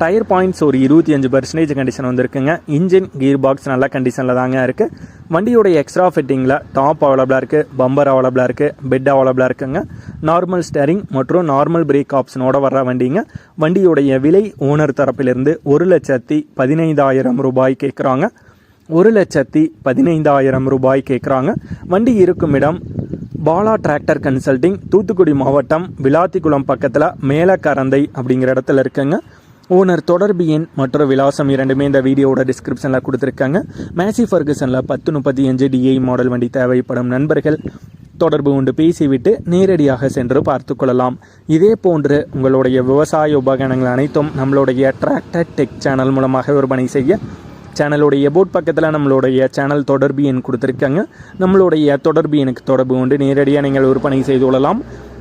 Tyre points ஒரு இருபத்தி அஞ்சு பர்சன்டேஜ் கண்டிஷன் வந்திருக்குங்க. இன்ஜின் கீர் பாக்ஸ் நல்ல கண்டிஷனில் தாங்க இருக்குது வண்டியோடைய எக்ஸ்ட்ரா ஃபிட்டிங்கில் டாப் அவைலபிளாக இருக்குது பம்பர் அவைலபிளாக இருக்குது பெட் அவைலபிளாக இருக்குங்க. நார்மல் ஸ்டேரிங் மற்றும் நார்மல் பிரேக் ஆப்ஷனோட வர்ற வண்டிங்க. வண்டியோடைய விலை ஓனர் தரப்பிலிருந்து ஒரு லட்சத்தி பதினைந்தாயிரம் ரூபாய் கேட்குறாங்க ஒரு லட்சத்தி பதினைந்தாயிரம் ரூபாய் கேட்குறாங்க வண்டி இருக்கும் இடம் பாலா டிராக்டர் கன்சல்டிங் தூத்துக்குடி மாவட்டம் விளாத்திக்குளம் பக்கத்தில் மேலக்கரந்தை அப்படிங்கிற இடத்துல இருக்குங்க. ஓனர் தொடர்பு எண் மற்றும் விலாசம் இரண்டுமே இந்த வீடியோவோட டிஸ்கிரிப்ஷனில் கொடுத்துருக்காங்க. மேசி ஃபர்கசனில் பத்து முப்பத்தி அஞ்சு டிஐ மாடல் வண்டி தேவைப்படும் நண்பர்கள். தொடர்பு கொண்டு பேசிவிட்டு நேரடியாக சென்று பார்த்து கொள்ளலாம். இதே போன்று உங்களுடைய விவசாய உபகரணங்கள் அனைத்தும் நம்மளுடைய டிராக்டர் டெக் சேனல் மூலமாக விற்பனை செய்ய சேனலுடைய போட் பக்கத்தில் நம்மளுடைய சேனல் தொடர்பு எண் கொடுத்துருக்காங்க. நம்மளுடைய தொடர்பு எண்ணுக்கு தொடர்பு கொண்டு நேரடியாக நீங்கள் விற்பனை செய்து கொள்ளலாம்.